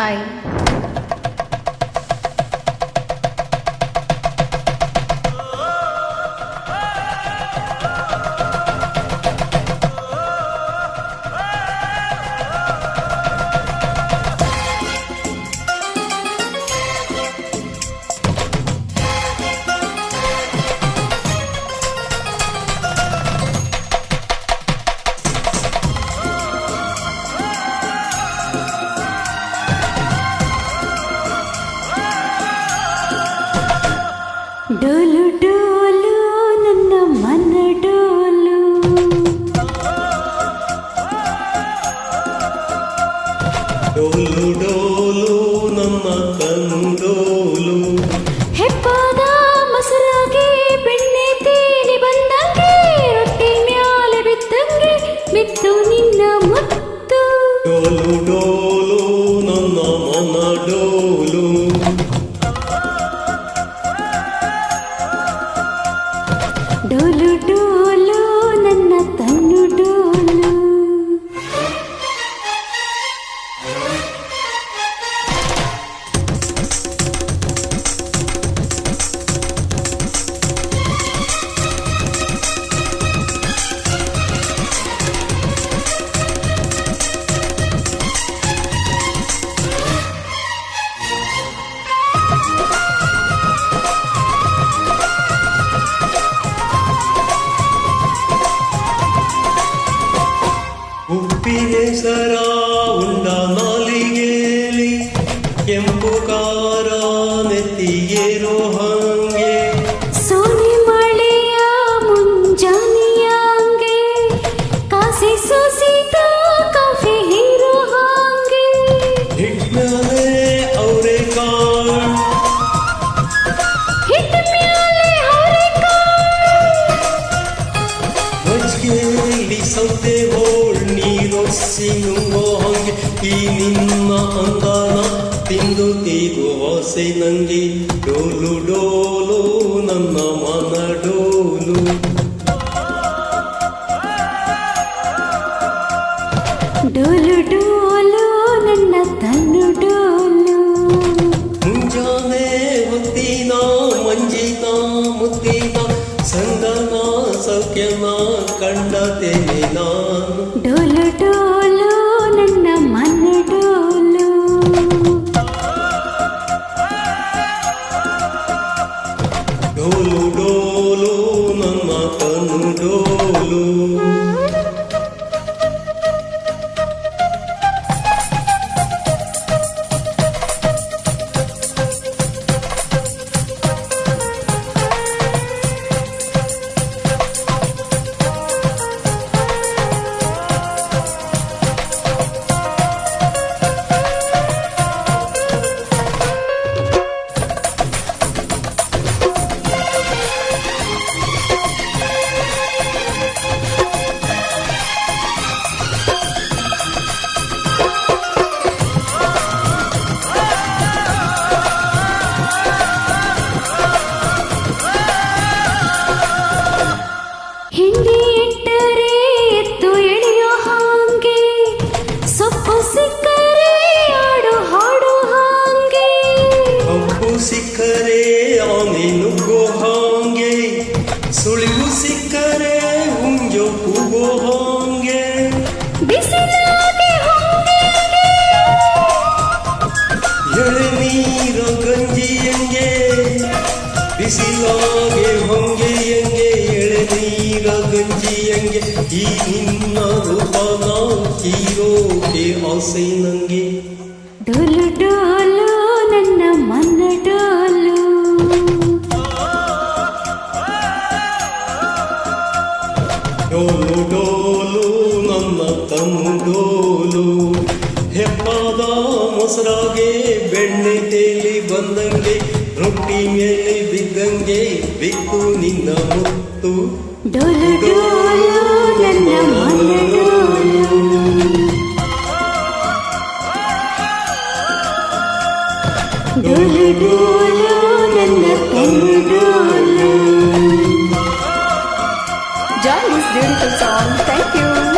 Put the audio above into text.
Hi మనడోలు నన్న మనడోలు. డోలు డోలు నన్న डोलू डू పిరే సరా ఉండా మాలిగేలి ఎంపుక 상대월 니로싱 모한게 이님마 안다나 띵도 띠고 어세 난게 로로로 ಕಂಡತೇನೆ ನಾನು ಡೋಲು ಡೋಲು ನನ್ನ ಮನ ಡೋಲು ಡೋಲು ಡೋಲು ನನ್ನ ಕನು ಡೋಲು ಬಿಸಿಲಾಗೆ ಲ ಗಂಜಿ ಎಂಗೆ ಈ ನಿನ್ನ ರೂಪನ ಹೀರೋಗೆ ಆಸೆ ನಂಗೆ. ಡೊಲು ಡೋಲು ನನ್ನ ಮನ ಡೋಲು. ಡೋಲು ಡೋಲು ನನ್ನ ತಮ್ಮ ಡೋಲು. ಹೆಪ್ಪಾದ ಮೊಸರಾಗೆ ಬೆಣ್ಣೆ ತೇಲಿ ಬಂದಂಗೆ ರೊಟ್ಟಿ ಮೇಲೆ ಬಿದ್ದಂಗೆ ಬಿತ್ತು ನಿನ್ನ ಮುತ್ತು ಡೋಲು ಡೋಲು ನನ್ನ ಮನ ಡೋಲು ಡೋಲು ಡೋಲು ನನ್ನ ತನ್ನು ಡೋಲು Join this beautiful song. Thank you.